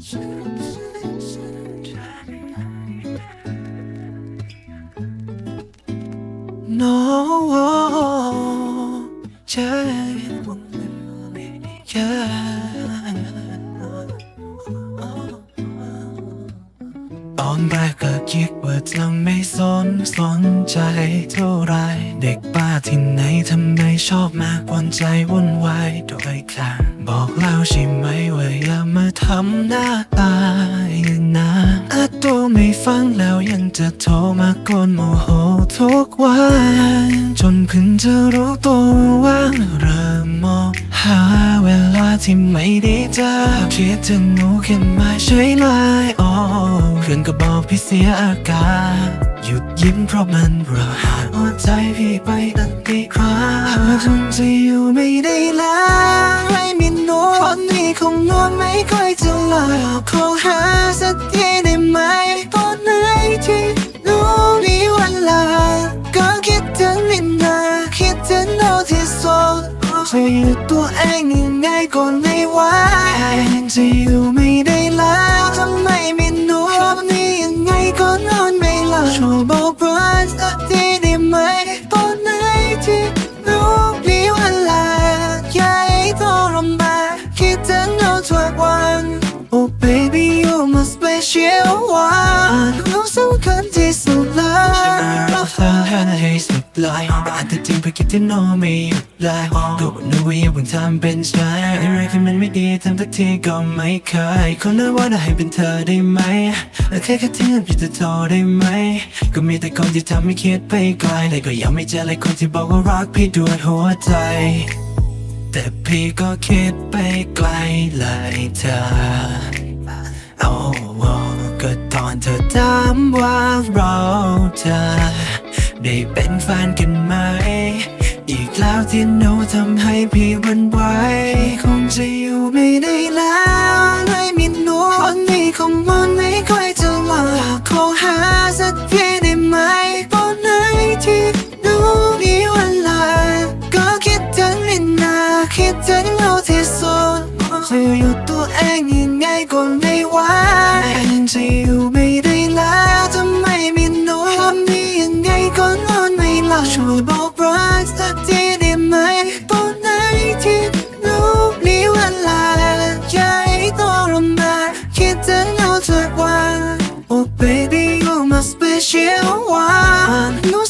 No, yeah, yeah. ตอนแรกก็คิดว่าจะไม่สนสนใจเท่าไร เด็กป้าที่ไหนทำไมชอบมากวนใจวุ่นวายโดยการบอกแล้วใช่ไหมว่าอย่ามา ทำหน้าตาอย่างนั้นอาตัวไม่ฟังแล้วยังจะโทรมากวนโมโหทุกวัน จนเพิ่งจะรู้ตัวว่าเริ่มมองหาเวลาที่ไม่ได้เจอคิดถึงหนูขึ้นมาใช่ไหมโอ้เพื่อนก็บอกพี่เสียอาการหยุดยิ้มเพราะมันระหาหัวใจพี่ไปตั้งกี่ครั้งหากคงจะอยู่ไม่ได้แล้ว คงนอนไม่ค่อยจะหลับขอหาสักทีได้ไหมตอนไหนที่รู้มีวันลา ก็คิดถึงนินาคิดถึงเราที่สุดจะอยู่ตัวเองยังไงก็ไม่ไหวจะอยู่ไม่ได้แล้วทำไมไม่หนูคนนี้ยังไงก็นอนไม่หลับช่วยบ my special one รู้สำคัญที่สุดเลยรักเธอให้สุดเลยอาจจะจริงเพราะคิดที่น้องไม่หยุดเลยก็บอกนึกว่ายังเพิ่งทำเป็นใช่อะไรที่มันไม่ดีทำสักทีก็ไม่เคยคนนั้นว่าจะให้เป็นเธอได้ไหมและแค่แค่เที่ยงพี่จะโทรได้ไหม ก็มีแต่คนที่ทำให้คิดไปไกลแต่ก็ยังไม่เจอเลยคนที่บอกว่ารักพี่ด้วยหัวใจแต่พี่ก็คิดไปไกลเลยเธอ อถามว่าเราจะได้เป็นแฟนกันไหม อีกแล้วที่หนูทำให้พี่วันไหวคงจะอยู่ไม่ได้แล้วไม่มีหนูคนนี้คงมันไม่ค่อยจะหลับขอหาสักทีได้ไหมตอนไหนที่หนูมีวันลาก็คิดถึงนิดนาคิดถึงเราที่สุดจะอยู่ตัวเองยังไงก็ไม่ไหวจะอยู่ไม่ได้ one. Oh, baby, you're my special one. No